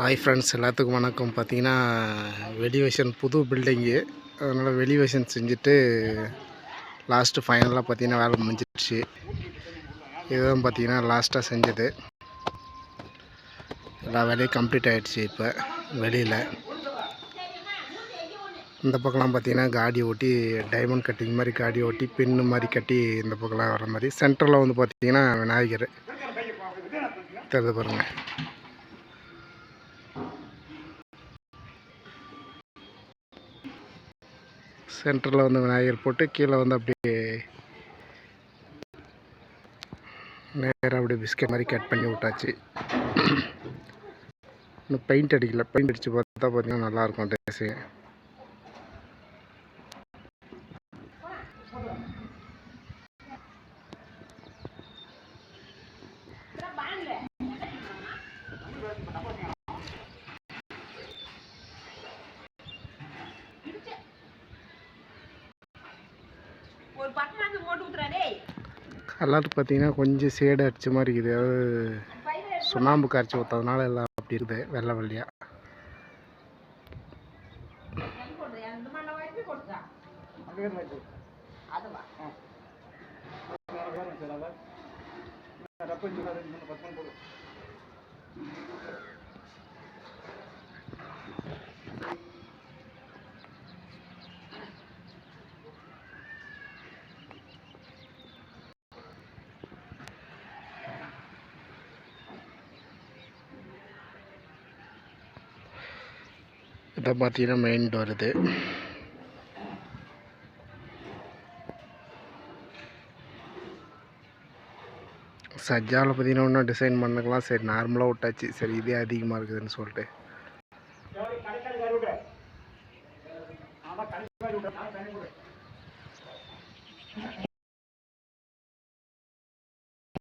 Hi friends எல்லாத்துக்கும் வணக்கம். பார்த்தீங்கன்னா வெலிவேஷன் புது பில்டிங்கு அதனால் வெலிவேஷன் செஞ்சுட்டு லாஸ்ட்டு ஃபைனலாக பார்த்தீங்கன்னா வேலை முடிஞ்சிடுச்சு. இதுதான் பார்த்தீங்கன்னா லாஸ்ட்டாக செஞ்சது. எல்லா வேலையும் கம்ப்ளீட் ஆகிடுச்சு இப்போ வெளியில். இந்த பக்கம்லாம் பார்த்தீங்கன்னா காடி ஓட்டி டைமண்ட் கட்டிங் மாதிரி காடி ஓட்டி பின்னு மாதிரி கட்டி இந்த பக்கம்லாம் வர மாதிரி. சென்டரில் வந்து பார்த்தீங்கன்னா விநாயகர். தெரிஞ்சு பாருங்கள் சென்டரில் வந்து விநாயகர் போட்டு கீழே வந்து அப்படியே நேராக அப்படியே பிஸ்கட் மாதிரி கட் பண்ணி விட்டாச்சு. இன்னும் பெயிண்ட் அடிக்கல. பெயிண்ட் அடித்து பார்த்தா பார்த்தீங்கன்னா நல்லாயிருக்கும் டேஸு கலர் பார்த்தீங்கன்னா கொஞ்சம் சேடு அடிச்ச மாதிரி இருக்குது. அதாவது சுண்ணாம்பு கரைச்சி ஊற்றதுனால எல்லாம் அப்படி இருக்குது. வெள்ளை வெள்ளையாக அந்த மண்ணை வாங்கி கொடுத்தா இதை பார்த்தீங்கன்னா மெயின் டோர் இது. சஜ்ஜாவில் பார்த்தீங்கன்னா ஒன்றும் டிசைன் பண்ணக்கலாம். சரி நார்மலாக விட்டாச்சு. சரி இதே அதிகமாக இருக்குதுன்னு சொல்லிட்டு.